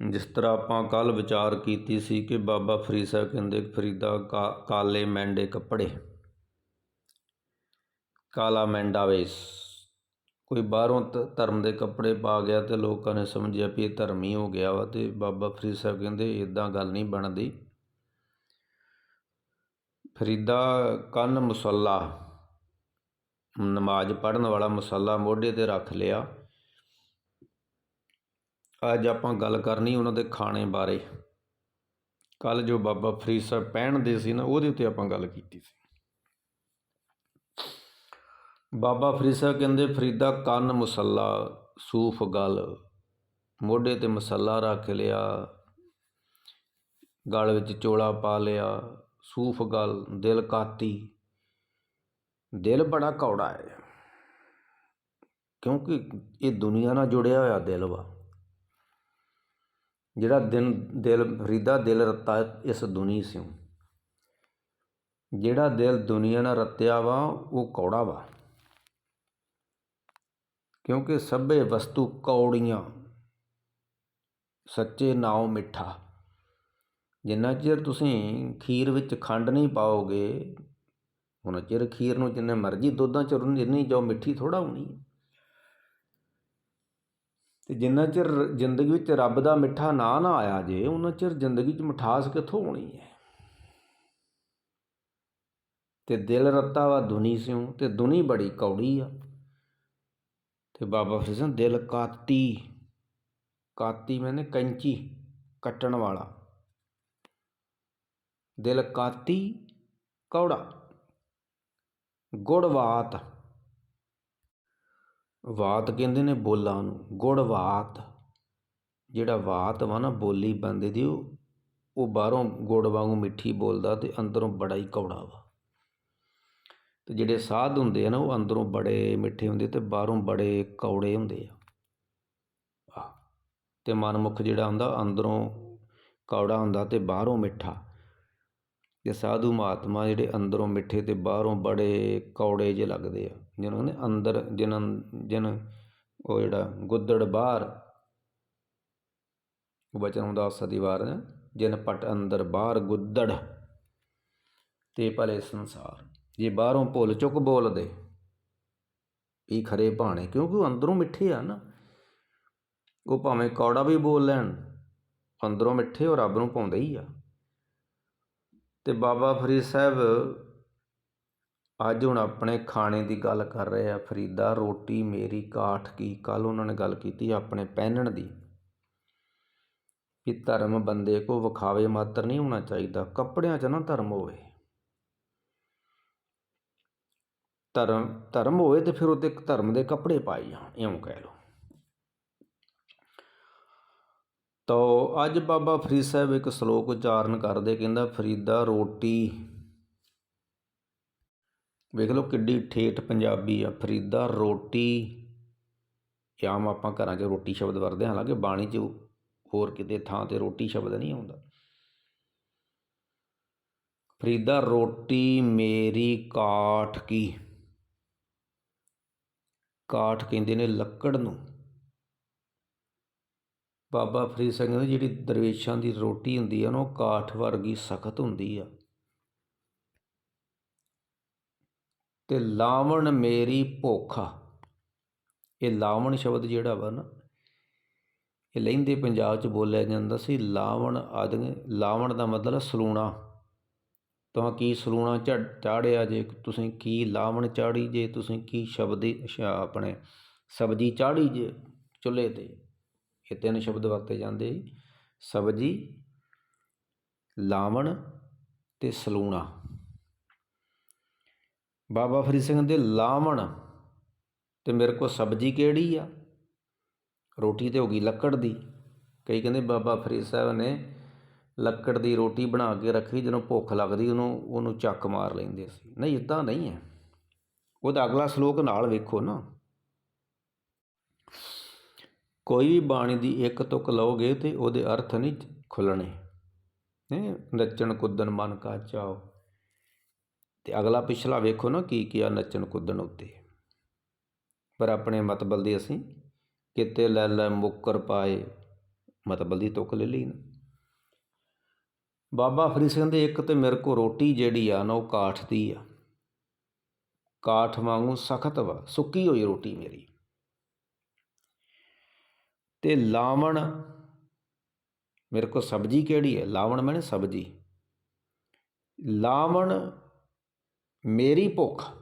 ਜਿਸ ਤਰ੍ਹਾਂ ਆਪਾਂ ਕੱਲ੍ਹ ਵਿਚਾਰ ਕੀਤੀ ਸੀ ਕਿ ਬਾਬਾ ਫਰੀਦ ਸਾਹਿਬ ਕਹਿੰਦੇ ਫਰੀਦਾ ਕਾ, ਕਾਲੇ ਮੈਂਡੇ ਕੱਪੜੇ, ਕਾਲਾ ਮੈਂਡਾ ਵੇਸ। ਕੋਈ ਬਾਹਰੋਂ ਧਰਮ ਦੇ ਕੱਪੜੇ ਪਾ ਗਿਆ ਤੇ ਲੋਕਾਂ ਨੇ ਸਮਝਿਆ ਵੀ ਇਹ ਧਰਮੀ ਹੋ ਗਿਆ ਵਾ ਤੇ ਬਾਬਾ ਫਰੀਦ ਸਾਹਿਬ ਕਹਿੰਦੇ ਇਦਾਂ ਗੱਲ ਨਹੀਂ ਬਣਦੀ। ਫਰੀਦਾ ਕੰਨ ਮੁਸੱਲਾ, ਨਮਾਜ਼ ਪੜ੍ਹਨ ਵਾਲਾ ਮੁਸੱਲਾ ਮੋਢੇ ਤੇ ਰੱਖ ਲਿਆ। ਅੱਜ ਆਪਾਂ ਗੱਲ ਕਰਨੀ ਉਹਨਾਂ ਦੇ ਖਾਣੇ ਬਾਰੇ। ਕੱਲ ਜੋ ਬਾਬਾ ਫਰੀਦ ਸਾਹਿਬ ਪਹਿਨਦੇ ਸੀ ਨਾ, ਉਹਦੇ ਉੱਤੇ ਆਪਾਂ ਗੱਲ ਕੀਤੀ ਸੀ। ਬਾਬਾ ਫਰੀਦ ਸਾਹਿਬ ਕਹਿੰਦੇ, ਫਰੀਦਾ ਕੰਨ ਮੁਸੱਲਾ, ਸੂਫ ਗਲ, ਮੋਢੇ ਤੇ ਮਸੱਲਾ ਰੱਖ ਲਿਆ, ਗਲ ਵਿੱਚ ਚੋਲਾ ਪਾ ਲਿਆ, ਸੂਫ ਗਲ, ਦਿਲ ਕਾਤੀ। ਦਿਲ ਬੜਾ ਕੌੜਾ ਹੈ। ਕਿਉਂਕਿ ਇਹ ਦੁਨੀਆ ਨਾਲ ਜੁੜਿਆ ਹੋਇਆ ਦਿਲ ਵਾ। ਜਿਹੜਾ ਦਿਨ ਦਿਲ ਫਰੀਦਾ, ਦਿਲ ਰੱਤਾ ਇਸ ਦੁਨੀ ਸਿਉ। ਜਿਹੜਾ ਦਿਲ ਦੁਨੀਆ ਨਾਲ ਰੱਤਿਆ ਵਾ, ਉਹ ਕੌੜਾ ਵਾ। ਕਿਉਂਕਿ ਸਭੇ ਵਸਤੂ ਕੌੜੀਆਂ, ਸੱਚੇ ਨਾਉ ਮਿੱਠਾ। ਜਿੰਨਾ ਚਿਰ ਤੁਸੀਂ ਖੀਰ ਵਿੱਚ ਖੰਡ ਨਹੀਂ ਪਾਓਗੇ, ਉਹਨਾਂ ਚਿਰ ਖੀਰ ਨੂੰ ਜਿੰਨੇ ਮਰਜ਼ੀ ਦੁੱਧਾਂ ਚ ਰੁੰਨ, ਜਿੰਨੀ ਜਾਓ ਮਿੱਠੀ ਥੋੜਾ ਹੋਣੀ। ਤੇ ਜਿੰਨਾ ਚਿਰ ਜ਼ਿੰਦਗੀ ਵਿੱਚ ਰੱਬ ਦਾ ਮਿੱਠਾ ਨਾਂ ਨਾ ਆਇਆ ਜੇ, ਉਹਨਾਂ ਚਿਰ ਜ਼ਿੰਦਗੀ 'ਚ ਮਿਠਾਸ ਕਿੱਥੋਂ ਆਉਣੀ ਹੈ? ਤੇ ਦਿਲ ਰੱਤਾ ਵਾ ਦੁਨੀ ਸਿਉ, ਤੇ ਦੁਨੀ ਬੜੀ ਕੌੜੀ ਆ। ਤੇ ਬਾਬਾ ਫਰੀਦ ਸਿੰਘ, ਦਿਲ ਕਾਤੀ ਕਾਤੀ ਮੈਨੇ ਕੈਂਚੀ ਕੱਟਣ ਵਾਲਾ। ਦਿਲ ਕਾਤੀ ਕੌੜਾ, ਗੁੜਵਾਤ। ਵਾਤ ਕਹਿੰਦੇ ਨੇ ਬੋਲਾਂ ਨੂੰ ਗੁੜਵਾਤ ਜਿਹੜਾ ਵਾਤ ਵਾ ਨਾ ਬੋਲੀ ਬੰਦੇ ਦੀ, ਉਹ ਉਹ ਬਾਹਰੋਂ ਗੁੜ ਵਾਂਗੂ ਮਿੱਠੀ ਬੋਲਦਾ ਤੇ ਅੰਦਰੋਂ ਬੜਾ ਹੀ ਕੌੜਾ ਵਾ। ਤੇ ਜਿਹੜੇ ਸਾਧ ਹੁੰਦੇ ਆ ਨਾ, ਉਹ ਅੰਦਰੋਂ ਬੜੇ ਮਿੱਠੇ ਹੁੰਦੇ ਤੇ ਬਾਹਰੋਂ ਬੜੇ ਕੌੜੇ ਹੁੰਦੇ ਆ। ਆਹ, ਤੇ ਮਨਮੁਖ ਜਿਹੜਾ ਹੁੰਦਾ ਅੰਦਰੋਂ ਕੌੜਾ ਹੁੰਦਾ ਤੇ ਬਾਹਰੋਂ ਮਿੱਠਾ। ਤੇ ਸਾਧੂ ਮਹਾਤਮਾ ਜਿਹੜੇ ਅੰਦਰੋਂ ਮਿੱਠੇ ਅਤੇ ਬਾਹਰੋਂ ਬੜੇ ਕੌੜੇ ਜਿਹੇ ਲੱਗਦੇ ਆ, ਜਿਹਨੂੰ ਕਹਿੰਦੇ ਅੰਦਰ ਜਿਨ੍ਹਾਂ ਜਿਨ ਉਹ ਜਿਹੜਾ ਗੁੱਦੜ ਬਾਹਰ, ਵਚਨ ਹੁੰਦਾ ਸਦੀਵਾਰ ਜਿਨ ਪਟ ਅੰਦਰ ਬਾਹਰ ਗੁੱਦੜ, ਤੇ ਭਲੇ ਸੰਸਾਰ। ਜੇ ਬਾਹਰੋਂ ਭੁੱਲ ਚੁੱਕ ਬੋਲਦੇ ਇਹ ਖਰੇ ਭਾਣੇ, ਕਿਉਂਕਿ ਉਹ ਅੰਦਰੋਂ ਮਿੱਠੇ ਆ ਨਾ, ਉਹ ਭਾਵੇਂ ਕੌੜਾ ਵੀ ਬੋਲ ਲੈਣ, ਅੰਦਰੋਂ ਮਿੱਠੇ ਉਹ ਰੱਬ ਨੂੰ ਪਾਉਂਦੇ ਹੀ ਆ। ਅਤੇ ਬਾਬਾ ਫਰੀਦ ਸਾਹਿਬ ਅੱਜ ਹੁਣ ਆਪਣੇ ਖਾਣੇ ਦੀ ਗੱਲ ਕਰ ਰਹੇ ਆ। ਫਰੀਦਾ, ਰੋਟੀ, ਮੇਰੀ ਕਾਠ ਕੀ? ਕੱਲ੍ਹ ਉਹਨਾਂ ਨੇ ਗੱਲ ਕੀਤੀ ਆਪਣੇ ਪਹਿਨਣ ਦੀ ਕਿ ਧਰਮ ਬੰਦੇ ਕੋ ਵਿਖਾਵੇ ਮਾਤਰ ਨਹੀਂ ਹੋਣਾ ਚਾਹੀਦਾ। ਕੱਪੜਿਆਂ 'ਚ ਨਾ ਧਰਮ ਹੋਵੇ। ਧਰਮ ਧਰਮ ਹੋਵੇ ਤੇ ਫਿਰ ਉਹਦੇ ਧਰਮ ਦੇ ਕੱਪੜੇ ਪਾਈ ਜਾਣ, ਇਉਂ ਕਹਿ ਲਓ। ਤੋ ਅੱਜ ਬਾਬਾ ਫਰੀਦ ਸਾਹਿਬ ਇੱਕ ਸ਼ਲੋਕ ਉਚਾਰਨ ਕਰਦੇ, ਕਹਿੰਦਾ, ਫਰੀਦਾ ਰੋਟੀ। ਵੇਖ ਲਓ ਕਿੱਡੀ ਠੇਠ ਪੰਜਾਬੀ ਆ, ਫਰੀਦਾ ਰੋਟੀ। ਆਮ ਆਪਾਂ ਘਰਾਂ 'ਚ ਰੋਟੀ ਸ਼ਬਦ ਵਰਦੇ ਹਾਂ, ਹਾਲਾਂਕਿ ਬਾਣੀ 'ਚ ਹੋਰ ਕਿਤੇ ਥਾਂ ਤੇ ਰੋਟੀ ਸ਼ਬਦ ਨਹੀਂ ਆਉਂਦਾ। ਫਰੀਦਾ ਰੋਟੀ ਮੇਰੀ ਕਾਠ ਕੀ? ਕਾਠ ਕਹਿੰਦੇ ਨੇ ਲੱਕੜ ਨੂੰ। ਬਾਬਾ ਫਰੀਦ ਸਿੰਘ ਕਹਿੰਦੇ ਜਿਹੜੀ ਦਰਵੇਸ਼ਾਂ ਦੀ ਰੋਟੀ ਹੁੰਦੀ ਆ ਨਾ ਉਹ ਕਾਠ ਵਰਗੀ ਸਖਤ ਹੁੰਦੀ ਆ। ਤੇ ਲਾਵਣ ਮੇਰੀ ਭੋਖਾ। ਇਹ ਲਾਵਣ ਸ਼ਬਦ ਜਿਹੜਾ ਵਾ ਨਾ, ਇਹ ਲਹਿੰਦੇ ਪੰਜਾਬ 'ਚ ਬੋਲਿਆ ਜਾਂਦਾ ਸੀ, ਲਾਵਣ ਆਦਿ, ਲਾਵਣ ਦਾ ਮਤਲਬ ਸਲੂਣਾ। ਤਾਂ ਕੀ ਸਲੂਣਾ ਚਾੜਿਆ ਜੇ ਤੁਸੀਂ, ਕੀ ਲਾਵਣ ਚਾੜੀ ਜੇ ਤੁਸੀਂ, ਕੀ ਸ਼ਬਦ ਆਪਣੇ ਸਬਜੀ ਚਾੜੀ ਜੇ ਚੁੱਲ੍ਹੇ ਤੇ। ਇਹ ਤਿੰਨ ਸ਼ਬਦ ਵਰਤੇ ਜਾਂਦੇ ਸਬਜੀ, ਲਾਵਣ ਤੇ ਸਲੂਣਾ। ਬਾਬਾ ਫਰੀਦ ਸਿੰਘ ਦੇ ਲਾਵਣ ਤੇ ਮੇਰੇ ਕੋਲ ਸਬਜੀ ਕਿਹੜੀ ਆ? ਰੋਟੀ ਤੇ ਹੋ ਗਈ ਲੱਕੜ ਦੀ। ਕਈ ਕਹਿੰਦੇ ਬਾਬਾ ਫਰੀਦ ਸਾਹਿਬ ਨੇ ਲੱਕੜ ਦੀ ਰੋਟੀ ਬਣਾ ਕੇ ਰੱਖੀ, ਜਦੋਂ ਭੁੱਖ ਲੱਗਦੀ ਉਹਨੂੰ ਉਹਨੂੰ ਚੱਕ ਮਾਰ ਲੈਂਦੇ ਸੀ। ਨਹੀਂ ਇਦਾਂ ਨਹੀਂ ਹੈ। ਉਹਦਾ ਅਗਲਾ ਸ਼ਲੋਕ ਨਾਲ ਵੇਖੋ ਨਾ। ਕੋਈ ਵੀ ਬਾਣੀ ਦੀ ਇੱਕ ਤੁਕ ਲਓਗੇ ਤੇ ਉਹਦੇ ਅਰਥ ਨਹੀਂ ਖੁੱਲਣੇ। ਨਹੀਂ ਨੱਚਣ, ਕੁੱਦਣ, ਮਨ ਕਾ ਚਾਓ। ਤੇ ਅਗਲਾ ਪਿਛਲਾ ਵੇਖੋ ਨਾ ਕੀ ਕੀ ਆ ਨੱਚਣ, ਕੁੱਦਣ ਉੱਤੇ। ਪਰ ਆਪਣੇ ਮਤਬਲ ਦੀ ਅਸੀਂ ਕਿਤੇ ਲੈ ਲੈ ਮੁੱਕਰ ਪਾਏ ਮਤਬਲ ਦੀ ਤੁਕ ਲੈ ਲਈ ਨਾ। ਬਾਬਾ ਫਰੀਦ ਸਿੰਘ ਦੇ ਇੱਕ ਤੇ ਮੇਰੇ ਕੋ ਰੋਟੀ ਜਿਹੜੀ ਆ ਨਾ ਉਹ ਕਾਠ ਦੀ ਆ। ਕਾਠ ਵਾਂਗੂ ਸਖਤ ਵਾ, ਸੁੱਕੀ ਹੋਈ ਰੋਟੀ ਮੇਰੀ। ਤੇ ਲਾਵਣ ਮੇਰੇ ਕੋ ਸਬਜੀ ਕਿਹੜੀ ਹੈ? ਲਾਵਣ ਮੈਨੇ ਸਬਜੀ। ਲਾਵਣ ਮੇਰੀ ਭੁੱਖ।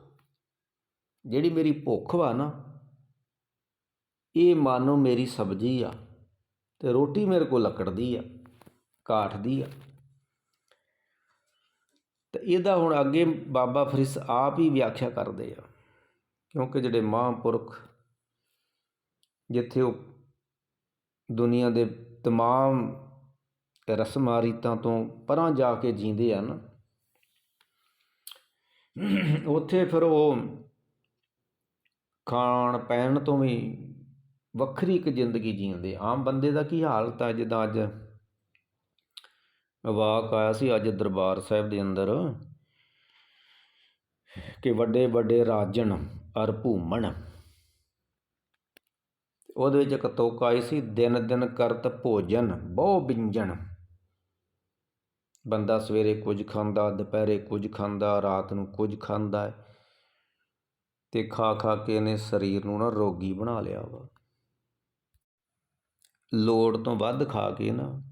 ਜਿਹੜੀ ਮੇਰੀ ਭੁੱਖ ਵਾ ਨਾ, ਇਹ ਮਾਨੋ ਮੇਰੀ ਸਬਜੀ ਆ ਤੇ ਰੋਟੀ ਮੇਰੇ ਕੋਲ ਲੱਕੜਦੀ ਆ ਕਾਠ ਦੀ ਆ। ਤੇ ਇਹਦਾ ਹੁਣ ਅੱਗੇ ਬਾਬਾ ਫਰੀਦ ਆਪ ਹੀ ਵਿਆਖਿਆ ਕਰਦੇ ਆ। ਕਿਉਂਕਿ ਜਿਹੜੇ ਮਹਾਂਪੁਰਖ ਜਿੱਥੇ ਉਹ ਦੁਨੀਆ ਦੇ ਤਮਾਮ ਰਸਮਾਂ, ਰੀਤਾਂ ਤੋਂ ਪਰਾਂ ਜਾ ਕੇ ਜੀਂਦੇ ਹਨ। ਉੱਥੇ ਫਿਰ ਉਹ ਖਾਣ ਪੈਣ ਤੋਂ ਵੀ ਵੱਖਰੀ ਇੱਕ ਜ਼ਿੰਦਗੀ ਜੀਉਂਦੇ ਆਮ ਬੰਦੇ ਦਾ ਕੀ ਹਾਲਤ ਹੈ ਜਿੱਦਾਂ ਅੱਜ ਵਾਕ ਆਇਆ ਸੀ, ਅੱਜ ਦਰਬਾਰ ਸਾਹਿਬ ਦੇ ਅੰਦਰ ਕਿ ਵੱਡੇ ਵੱਡੇ ਰਾਜਨ ਅਰ ਭੂਮਣ ਉਹਦੇ ਵਿੱਚ ਇੱਕ ਤੋਕਾ ਆਈ ਸੀ, ਦਿਨ ਦਿਨ ਕਰਤ ਭੋਜਨ, ਬਹੁ ਬਿੰਜਨ ਬੰਦਾ ਸਵੇਰੇ ਕੁਝ ਖਾਂਦਾ, ਦੁਪਹਿਰੇ ਕੁਝ ਖਾਂਦਾ, ਰਾਤ ਨੂੰ ਕੁਝ ਖਾਂਦਾ ਹੈ ਤੇ ਖਾ ਖਾ ਕੇ ਇਹਨੇ ਸਰੀਰ ਨੂੰ ਨਾ ਰੋਗੀ ਬਣਾ ਲਿਆ ਵਾ। ਲੋੜ ਤੋਂ ਵੱਧ ਖਾ ਕੇ ਨਾ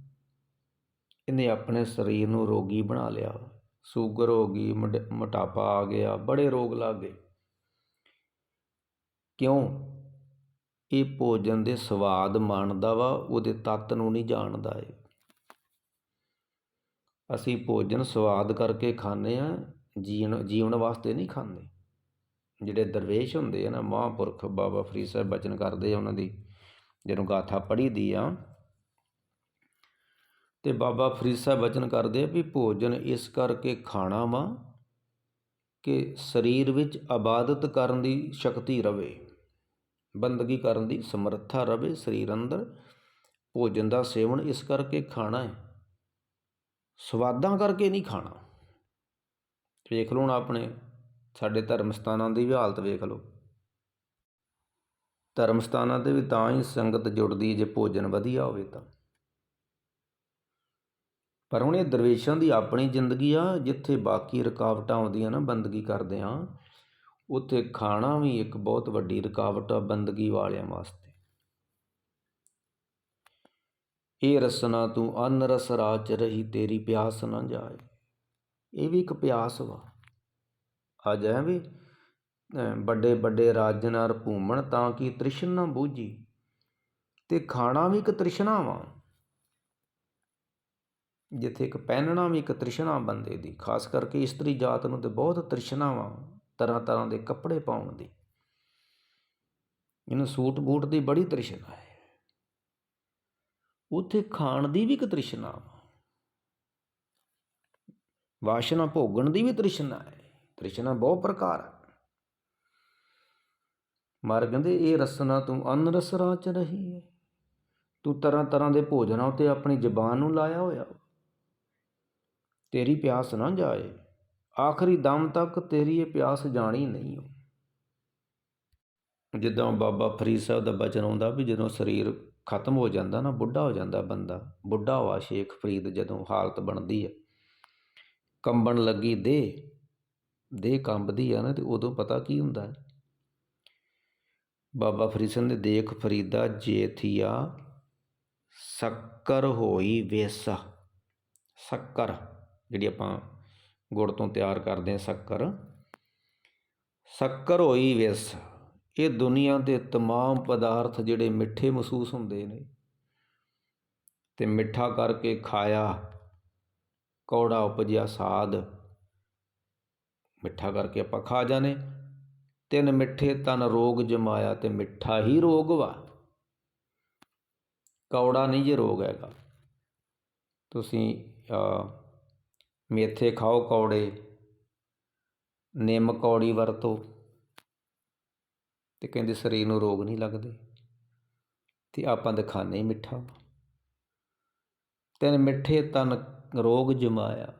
ਇਹਨੇ ਆਪਣੇ ਸਰੀਰ ਨੂੰ ਰੋਗੀ ਬਣਾ ਲਿਆ ਵਾ। ਸ਼ੂਗਰ ਹੋ ਗਈ ਮੋਟਾਪਾ ਆ ਗਿਆ, ਬੜੇ ਰੋਗ ਲੱਗ ਗਏ। ਕਿਉਂ? ਇਹ ਭੋਜਨ ਦੇ ਸਵਾਦ ਮਾਣਦਾ ਵਾ, ਉਹਦੇ ਤੱਤ ਨੂੰ ਨਹੀਂ ਜਾਣਦਾ ਏ ਅਸੀਂ ਭੋਜਨ ਸਵਾਦ ਕਰਕੇ ਖਾਂਦੇ ਹਾਂ, ਜੀਣ, ਜੀਵਨ ਵਾਸਤੇ ਨਹੀਂ ਖਾਂਦੇ। ਜਿਹੜੇ ਦਰਵੇਸ਼ ਹੁੰਦੇ ਆ ਨਾ, ਮਹਾਂਪੁਰਖ ਬਾਬਾ ਫਰੀਦ ਸਾਹਿਬ ਬਚਨ ਕਰਦੇ ਆ ਉਹਨਾਂ ਦੀ ਜਦੋਂ ਗਾਥਾ ਪੜ੍ਹੀ ਦੀ ਆ। ਤੇ ਬਾਬਾ ਫਰੀਦ ਸਾਹਿਬ ਬਚਨ ਕਰਦੇ ਆ ਵੀ ਭੋਜਨ ਇਸ ਕਰਕੇ ਖਾਣਾ ਵਾ ਕਿ ਸਰੀਰ ਵਿੱਚ ਆਬਾਦਤ ਕਰਨ ਦੀ ਸ਼ਕਤੀ ਰਵੇ। ਬੰਦਗੀ ਕਰਨ ਦੀ ਸਮਰੱਥਾ ਰਵੇ, ਸਰੀਰ ਅੰਦਰ ਭੋਜਨ ਦਾ ਸੇਵਨ ਇਸ ਕਰਕੇ ਖਾਣਾ ਹੈ। ਸਵਾਦਾਂ ਕਰਕੇ ਨਹੀਂ ਖਾਣਾ। ਵੇਖ ਲਓ ਹੁਣ ਆਪਣੇ, ਸਾਡੇ ਧਰਮ ਸਥਾਨਾਂ ਦੀ ਵੀ ਹਾਲਤ ਵੇਖ ਲਓ। ਧਰਮ ਸਥਾਨਾਂ ਤੇ ਵੀ ਤਾਂ ਹੀ ਸੰਗਤ ਜੁੜਦੀ ਜੇ ਭੋਜਨ ਵਧੀਆ ਹੋਵੇ ਤਾਂ। ਪਰ ਹੁਣ ਇਹ ਦਰਵੇਸ਼ਾਂ ਦੀ ਆਪਣੀ ਜ਼ਿੰਦਗੀ ਆ, ਜਿੱਥੇ ਬਾਕੀ ਰੁਕਾਵਟਾਂ ਆਉਂਦੀਆਂ ਨਾ, ਬੰਦਗੀ ਕਰਦੇ ਆ ਉੱਥੇ ਖਾਣਾ ਵੀ ਇੱਕ ਬਹੁਤ ਵੱਡੀ ਰੁਕਾਵਟ ਆ ਬੰਦਗੀ ਵਾਲਿਆਂ ਵਾਸਤੇ। ਇਹ ਰਸਨਾ ਤੂੰ ਅਨ ਰਸ ਰਾਚ ਰਹੀ ਤੇਰੀ ਪਿਆਸ ਨਾ ਜਾਏ। ਇਹ ਵੀ ਇੱਕ ਪਿਆਸ ਵਾ। ਅੱਜ ਐ ਵੀ ਵੱਡੇ ਵੱਡੇ ਰਾਜਨਾਰ ਭੂਮਣ ਤਾਂ ਕਿ ਤ੍ਰਿਸ਼ਨਾ ਬੂਝੀ। ਤੇ ਖਾਣਾ ਵੀ ਇੱਕ ਤ੍ਰਿਸ਼ਨਾ ਵਾ। ਜਿੱਥੇ ਇੱਕ ਪਹਿਨਣਾ ਵੀ ਇੱਕ ਤ੍ਰਿਸ਼ਨਾ ਬੰਦੇ ਦੀ। ਖਾਸ ਕਰਕੇ ਇਸਤਰੀ ਜਾਤ ਨੂੰ ਤੇ ਬਹੁਤ ਤ੍ਰਿਸ਼ਨਾ ਵਾ। ਤਰ੍ਹਾਂ ਤਰ੍ਹਾਂ ਦੇ ਕੱਪੜੇ ਪਾਉਣ ਦੀ। ਇਹਨੂੰ ਸੂਟ ਬੂਟ ਦੀ ਬੜੀ ਤ੍ਰਿਸ਼ਨਾ ਹੈ। ਉੱਥੇ ਖਾਣ ਦੀ ਵੀ ਇੱਕ ਤ੍ਰਿਸ਼ਨਾ ਵਾ। ਵਾਸ਼ਨਾ ਭੋਗਣ ਦੀ ਵੀ ਤ੍ਰਿਸ਼ਨਾ ਹੈ। ਤ੍ਰਿਸ਼ਨਾ ਬਹੁਤ ਪ੍ਰਕਾਰ ਹੈ। ਮਰ ਕਹਿੰਦੇ, ਇਹ ਰਸਨਾ ਤੂੰ ਅਨ ਰਸ ਰਾਚ ਰਹੀ ਹੈ ਤੂੰ ਤਰ੍ਹਾਂ ਤਰ੍ਹਾਂ ਦੇ ਭੋਜਨਾਂ ਉਤੇ ਆਪਣੀ ਜ਼ਬਾਨ ਨੂੰ ਲਾਇਆ ਹੋਇਆ ਤੇਰੀ ਪਿਆਸ ਨਾ ਜਾਏ। ਆਖਰੀ ਦਮ ਤੱਕ ਤੇਰੀ ਇਹ ਪਿਆਸ ਜਾਣੀ ਨਹੀਂ ਹੋ ਜਿੱਦਾਂ ਬਾਬਾ ਫਰੀਦ ਸਾਹਿਬ ਦਾ ਬਚਨ ਆਉਂਦਾ ਵੀ ਜਦੋਂ ਸਰੀਰ ਖਤਮ ਹੋ ਜਾਂਦਾ ਨਾ, ਬੁੱਢਾ ਹੋ ਜਾਂਦਾ ਬੰਦਾ, ਬੁੱਢਾ ਹੋਆ ਸ਼ੇਖ ਫਰੀਦ ਜਦੋਂ ਹਾਲਤ ਬਣਦੀ ਹੈ ਕੰਬਣ ਲੱਗੀ ਦੇ ਦੇ ਕੰਬਦੀ ਆ ਨਾ ਤੇ ਉਦੋਂ ਪਤਾ ਕੀ ਹੁੰਦਾ? ਹੈ ਬਾਬਾ ਫਰੀਦ ਸਿੰਘ ਦੇ ਦੇਖ ਫਰੀਦਾ ਜੇਥੀਆ ਸ਼ੱਕਰ ਹੋਈ ਵੇਸਾ, ਸ਼ੱਕਰ, ਜਿਹੜੀ ਆਪਾਂ ਗੁੜ ਤੋਂ ਤਿਆਰ ਕਰਦੇ ਹਾਂ ਸ਼ੱਕਰ ਸ਼ੱਕਰ ਹੋਈ ਵਿਸ ਇਹ ਦੁਨੀਆ ਦੇ तमाम ਪਦਾਰਥ ਜਿਹੜੇ ਮਿੱਠੇ ਮਹਿਸੂਸ ਹੁੰਦੇ ਨੇ ਤੇ ਮਿੱਠਾ ਕਰਕੇ ਖਾਇਆ ਕੌੜਾ ਉਪਜਿਆ ਸਾਦ ਮਿੱਠਾ ਕਰਕੇ ਆਪਾਂ ਖਾ ਜਾਣੇ ਤਿੰਨ ਮਿੱਠੇ ਤਨ ਰੋਗ ਜਮਾਇਆ ਤੇ ਮਿੱਠਾ ਹੀ ਰੋਗ ਵਾ ਕੌੜਾ ਨਹੀਂ ਜੇ ਰੋਗ ਹੈਗਾ ਤੁਸੀਂ ਮੇਥੇ ਖਾਓ ਕੌੜੇ, ਨਿੰਮ ਕੌੜੀ ਵਰਤੋ। ਤੇ ਕਹਿੰਦੇ ਸਰੀਰ ਨੂੰ ਰੋਗ ਨਹੀਂ ਲੱਗਦੇ। ਤੇ ਆਪਾਂ ਤਾਂ ਖਾਂਦੇ ਹੀ ਮਿੱਠਾ। ਤਿੰਨ ਮਿੱਠੇ ਤਨ ਰੋਗ ਜਮਾਇਆ।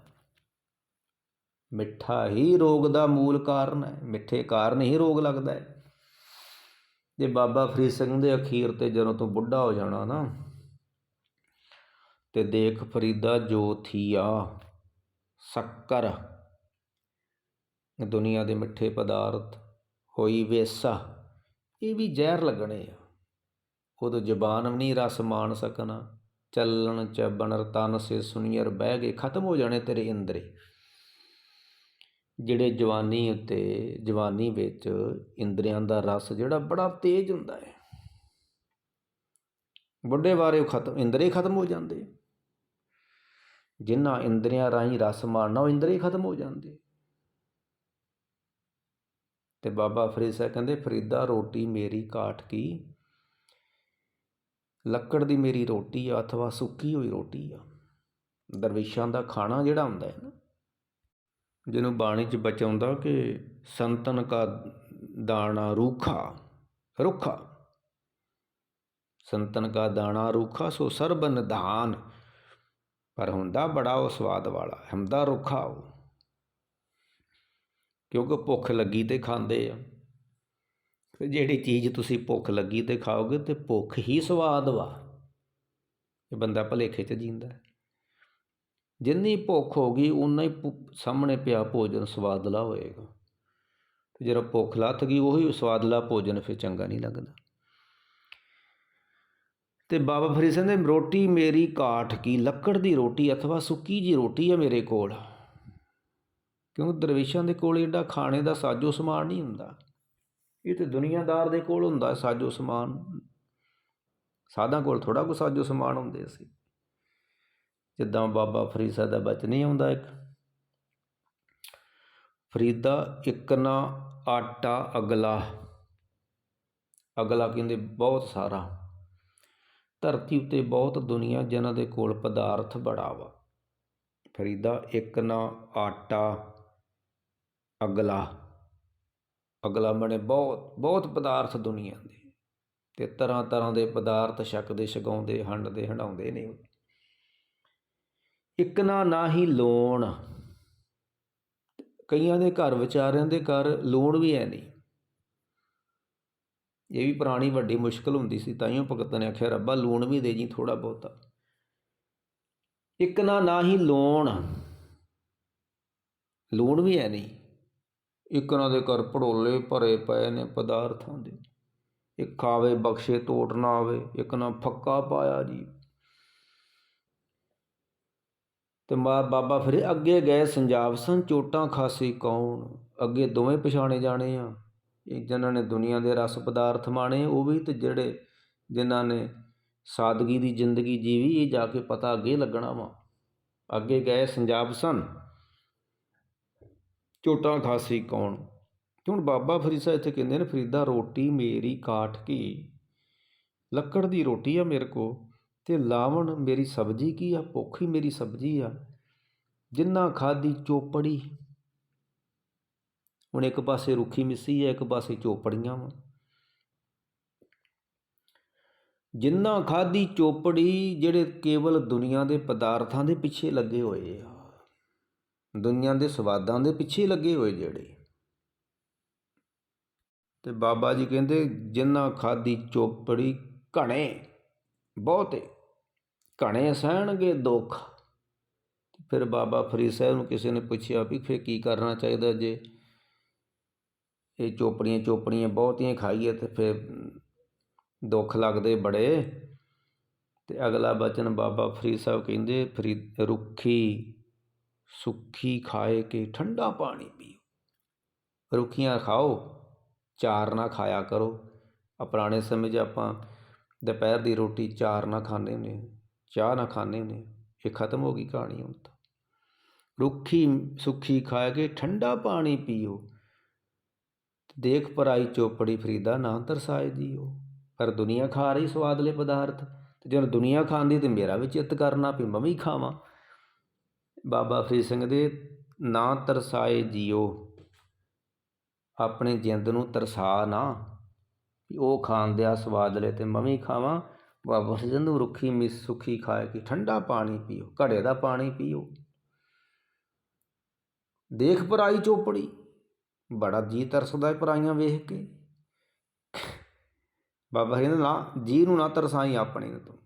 ਮਿੱਠਾ ਹੀ ਰੋਗ ਦਾ ਮੂਲ ਕਾਰਨ ਹੈ। ਮਿੱਠੇ ਕਾਰਨ ਹੀ ਰੋਗ ਲੱਗਦਾ ਹੈ। ਜੇ ਬਾਬਾ ਫਰੀਦ ਸਿੰਘ ਦੇ ਅਖੀਰ ਤੇ ਜਦੋਂ ਤੂੰ ਬੁੱਢਾ ਹੋ ਜਾਣਾ ਨਾ, ਤੇ ਦੇਖ ਫਰੀਦਾ ਜੋ ਥੀਆ। ਸ਼ੱਕਰ। ਦੁਨੀਆ ਦੇ ਮਿੱਠੇ ਪਦਾਰਥ ਹੋਈ ਵੇਸਾ। ਇਹ ਵੀ ਜ਼ਹਿਰ ਲੱਗਣੇ ਆ। ਉਦੋਂ ਜ਼ਬਾਨ ਵੀ ਨਹੀਂ ਰਸ ਮਾਣ ਸਕਣਾ। ਚੱਲਣ ਚੱਬਣ ਤਨ ਸੇ ਸੁਨੀਅਰ ਬਹਿ ਗਏ। ਖਤਮ ਹੋ ਜਾਣੇ ਤੇਰੇ ਇੰਦਰੇ। ਜਿਹੜੇ ਜਵਾਨੀ ਉੱਤੇ, ਜਵਾਨੀ ਵਿੱਚ ਇੰਦਰੀਆਂ ਦਾ ਰਸ ਜਿਹੜਾ ਬੜਾ ਤੇਜ਼ ਹੁੰਦਾ ਹੈ। ਬੁੱਢੇ ਬਾਰੇ ਉਹ ਖਤਮ, ਇੰਦਰੇ ਖਤਮ ਹੋ ਜਾਂਦੇ। ਜਿਨ੍ਹਾਂ ਇੰਦਰੀਆਂ ਰਾਹੀਂ ਰਸ ਮਾਰਨਾ, ਉਹ ਇੰਦਰੇ ਖਤਮ ਹੋ ਜਾਂਦੇ। ਤੇ ਬਾਬਾ ਫਰੀਦ ਸਾਹਿਬ ਕਹਿੰਦੇ, ਫਰੀਦਾ ਰੋਟੀ ਮੇਰੀ ਕਾਠ ਕੀ? ਲੱਕੜ ਦੀ ਮੇਰੀ ਰੋਟੀ ਆ ਅਥਵਾ ਸੁੱਕੀ ਹੋਈ ਰੋਟੀ ਆ? ਦਰਵੇਸ਼ਾਂ ਦਾ ਖਾਣਾ ਜਿਹੜਾ ਹੁੰਦਾ ਹੈ ਨਾ, ਜਿਹਨੂੰ ਬਾਣੀ 'ਚ ਬਚਾਉਂਦਾ ਕਿ ਸੰਤਨ ਕਾ ਦਾਣਾ ਰੂਖਾ, ਰੁੱਖਾ। ਸੰਤਨ ਕਾ ਦਾਣਾ ਰੂਖਾ ਸੋ ਸਰਬ ਨਿਧਾਨ ਪਰ ਹੁੰਦਾ ਬੜਾ ਉਹ ਸਵਾਦ ਵਾਲਾ, ਹੁੰਦਾ ਰੁੱਖਾ ਉਹ। ਕਿਉਂਕਿ ਭੁੱਖ ਲੱਗੀ ਤੇ ਖਾਂਦੇ ਆ। ਫਿਰ ਜਿਹੜੀ ਚੀਜ਼ ਤੁਸੀਂ ਭੁੱਖ ਲੱਗੀ ਤੇ ਖਾਓਗੇ ਤੇ ਭੁੱਖ ਹੀ ਸਵਾਦ ਵਾ। ਇਹ ਬੰਦਾ ਭਲੇਖੇ 'ਚ ਜੀਂਦਾ ਜਿੰਨੀ ਭੁੱਖ ਹੋਗੀ ਉਨਾ ਹੀ ਭੁ- ਸਾਹਮਣੇ ਪਿਆ ਭੋਜਨ ਸਵਾਦਲਾ ਹੋਏਗਾ। ਤੇ ਜਦੋਂ ਭੁੱਖ ਲੱਥ ਗਈ, ਉਹੀ ਸਵਾਦਲਾ ਭੋਜਨ ਫਿਰ ਚੰਗਾ ਨਹੀਂ ਲੱਗਦਾ। ਤੇ ਬਾਬਾ ਫਰੀਦ ਸਿੰਘ ਦੇ ਰੋਟੀ ਮੇਰੀ ਕਾਠ ਕੀ, ਲੱਕੜ ਦੀ ਰੋਟੀ, ਅਥਵਾ ਸੁੱਕੀ ਜੀ ਰੋਟੀ ਹੈ ਮੇਰੇ ਕੋਲ। ਕਿਉਂ ਦਰਵੇਸ਼ਾਂ ਦੇ ਕੋਲ ਏਡਾ ਖਾਣੇ ਦਾ ਸਾਜੋ ਸਮਾਨ ਨਹੀਂ ਹੁੰਦਾ? ਇਹ ਤੇ ਦੁਨੀਆਦਾਰ ਦੇ ਕੋਲ ਹੁੰਦਾ ਸਾਜੋ ਸਮਾਨ। ਸਾਧਾਂ ਕੋਲ ਥੋੜਾ ਕੁ ਸਾਜੋ ਸਮਾਨ ਹੁੰਦੇ ਸੀ। ਜਿੱਦਾਂ ਬਾਬਾ ਫਰੀਦ ਸਾਹਿਬ ਦਾ ਬਚਨ ਨਹੀਂ ਆਉਂਦਾ ਇੱਕ। ਫਰੀਦਾ ਇੱਕ ਨਾ ਆਟਾ ਅਗਲਾ। ਅਗਲਾ ਕਹਿੰਦੇ ਬਹੁਤ ਸਾਰਾ। ਧਰਤੀ ਉੱਤੇ ਬਹੁਤ ਦੁਨੀਆ ਜਿਨ੍ਹਾਂ ਦੇ ਕੋਲ ਪਦਾਰਥ ਬੜਾ ਵਾ। ਫਰੀਦਾ ਇੱਕ ਨਾ ਆਟਾ, ਅਗਲਾ। ਅਗਲਾ ਬਣੇ ਬਹੁਤ ਬਹੁਤ ਪਦਾਰਥ ਦੁਨੀਆ ਦੇ। ਤੇ ਤਰ੍ਹਾਂ ਤਰ੍ਹਾਂ ਦੇ ਪਦਾਰਥ ਛਕਦੇ, ਛਕਾਉਂਦੇ, ਹੰਡਦੇ, ਹੰਡਾਉਂਦੇ ਨੇ। ਇੱਕ ਨਾ ਨਾ ਹੀ ਲੋਣ। ਕਈਆਂ ਦੇ ਘਰ ਵਿਚਾਰਿਆਂ ਦੇ ਘਰ ਲੋਣ ਵੀ ਹੈ ਨਹੀਂ। ਇਹ ਵੀ ਪੁਰਾਣੀ ਵੱਡੀ ਮੁਸ਼ਕਲ ਹੁੰਦੀ ਸੀ ਤਾਈਓ ਭਗਤ ਨੇ ਆਖਿਆ, ਰੱਬਾ ਲੂਣ ਵੀ ਦੇ ਜੀ ਥੋੜਾ ਬਹੁਤਾ। ਇੱਕ ਨਾ ਨਾ ਹੀ ਲੋਣ। ਲੂਣ ਵੀ ਹੈ ਨਹੀਂ। ਇੱਕ ਨਾ ਦੇ ਘਰ ਭੜੋਲੇ ਭਰੇ ਪਏ ਨੇ ਪਦਾਰਥਾਂ ਦੇ। ਇੱਕ ਖਾਵੇ, ਬਖਸ਼ੇ ਤੋੜ ਨਾ ਆਵੇ, ਇੱਕ ਨਾ ਫੱਕਾ ਪਾਇਆ ਜੀ। ਤੇ ਮਾ ਬਾਬਾ ਫਿਰ ਅੱਗੇ ਗਏ ਸੰਜਾਬ ਸੰ ਚੋਟਾਂ ਖਾਸੀ ਕੌਣ? ਅੱਗੇ ਦੋਵੇਂ ਪਛਾਣੇ ਜਾਣੇ ਆ। ਇਹ ਜਿਨ੍ਹਾਂ ਨੇ ਦੁਨੀਆ ਦੇ ਰਸ ਪਦਾਰਥ ਮਾਣੇ, ਉਹ ਵੀ ਅਤੇ ਜਿਹੜੇ ਜਿਨ੍ਹਾਂ ਨੇ ਸਾਦਗੀ ਦੀ ਜ਼ਿੰਦਗੀ ਜੀਵੀ, ਇਹ ਜਾ ਕੇ ਪਤਾ ਅੱਗੇ ਲੱਗਣਾ ਵਾ। ਅੱਗੇ ਗਏ ਸੰਜਾਬ ਸਨ। ਚੋਟਾਂ ਖਾਸੀ ਕੌਣ? ਤੇ ਹੁਣ ਬਾਬਾ ਫਰੀਦ ਇੱਥੇ ਕਹਿੰਦੇ ਨੇ, ਫਰੀਦਾ ਰੋਟੀ ਮੇਰੀ ਕਾਠ ਕੀ? ਲੱਕੜ ਦੀ ਰੋਟੀ ਆ ਮੇਰੇ ਕੋ ਤੇ ਲਾਵਣ ਮੇਰੀ ਸਬਜ਼ੀ ਕੀ ਆ? ਭੁੱਖ ਹੀ ਮੇਰੀ ਸਬਜ਼ੀ ਆ। ਜਿੰਨਾ ਖਾਦੀ ਚੋਪੜੀ ਹੁਣ ਇੱਕ ਪਾਸੇ ਰੁੱਖੀ ਮਿੱਸੀ ਹੈ, ਇੱਕ ਪਾਸੇ ਚੋਪੜੀਆਂ ਵਾ। ਜਿੰਨਾ ਖਾਦੀ ਚੋਪੜੀ ਜਿਹੜੇ ਕੇਵਲ ਦੁਨੀਆ ਦੇ ਪਦਾਰਥਾਂ ਦੇ ਪਿੱਛੇ ਲੱਗੇ ਹੋਏ ਆ, ਦੁਨੀਆ ਦੇ ਸਵਾਦਾਂ ਦੇ ਪਿੱਛੇ ਲੱਗੇ ਹੋਏ ਜਿਹੜੇ। ਤੇ ਬਾਬਾ ਜੀ ਕਹਿੰਦੇ, ਜਿੰਨਾ ਖਾਦੀ ਚੋਪੜੀ ਘਣੇ, ਬਹੁਤੇ, ਘਣੇ ਸਹਿਣਗੇ ਦੁੱਖ। ਫਿਰ ਬਾਬਾ ਫਰੀਦ ਸਾਹਿਬ ਨੂੰ ਕਿਸੇ ਨੇ ਪੁੱਛਿਆ ਵੀ ਫਿਰ ਕੀ ਕਰਨਾ ਚਾਹੀਦਾ ਜੇ? ਇਹ ਚੋਪੜੀਆਂ ਚੋਪੜੀਆਂ ਬਹੁਤੀਆਂ ਖਾਈਏ ਅਤੇ ਫਿਰ ਦੁੱਖ ਲੱਗਦੇ ਬੜੇ। ਅਤੇ ਅਗਲਾ ਬਚਨ ਬਾਬਾ ਫਰੀਦ ਸਾਹਿਬ ਕਹਿੰਦੇ ਫਰੀਦ ਰੁੱਖੀ, ਸੁੱਖੀ ਖਾਏ ਕੇ ਠੰਡਾ ਪਾਣੀ ਪੀਓ। ਰੁੱਖੀਆਂ ਖਾਓ, ਚਾਰ ਨਾ ਖਾਇਆ ਕਰੋ। ਆ ਪੁਰਾਣੇ ਸਮੇਂ 'ਚ ਆਪਾਂ ਦੁਪਹਿਰ ਦੀ ਰੋਟੀ ਚਾਰ ਨਾ ਖਾਂਦੇ ਹੁੰਦੇ ਚਾਹ ਨਾ ਖਾਂਦੇ ਹੁੰਦੇ ਇਹ ਖਤਮ ਹੋ ਗਈ ਕਹਾਣੀ ਹੁਣ ਤਾਂ। ਰੁੱਖੀ, ਸੁੱਖੀ ਖਾ ਕੇ ਠੰਡਾ ਪਾਣੀ ਪੀਓ। ਦੇਖ ਪਰਾਈ ਚੋਪੜੀ ਫਰੀਦਾ ਨਾ ਤਰਸਾਏ ਜੀਓ। ਪਰ ਦੁਨੀਆ ਖਾ ਰਹੀ ਸਵਾਦਲੇ ਪਦਾਰਥ, ਤੇ ਜਦੋਂ ਦੁਨੀਆ ਖਾਂਦੀ ਤੇ ਮੇਰਾ ਵੀ ਚਿੱਤ ਕਰਨਾ ਵੀ ਮੈਂ ਵੀ ਖਾਵਾਂ। ਬਾਬਾ ਫਰੀਦ ਸਿੰਘ ਦੇ ਨਾ ਤਰਸਾਏ ਜੀਓ। ਆਪਣੇ ਜਿੰਦ ਨੂੰ ਤਰਸਾ ਨਾ। ਵੀ ਉਹ ਖਾਣ ਦਿਆ ਸਵਾਦ ਲੈ ਤੇ ਮੈਂ ਵੀ ਖਾਵਾਂ। ਬਾਬਾ ਫਰੀਦ ਨੂੰ ਰੁੱਖੀ ਮਿਸ ਸੁੱਖੀ ਖਾਏ ਕਿ ਠੰਡਾ ਪਾਣੀ ਪੀਓ, ਘੜੇ ਦਾ ਪਾਣੀ ਪੀਓ। ਦੇਖ ਪਰਾਈ ਚੋਪੜੀ। ਬੜਾ ਜੀਅ ਤਰਸਦਾ ਹੈ ਪਰਾਈਆਂ ਵੇਖ ਕੇ। ਬਾਬਾ ਕਹਿੰਦਾ ਨਾ ਜੀਅ ਨੂੰ ਨਾ ਤਰਸਾਈ ਆਪਣੇ ਨੂੰ ਤੂੰ।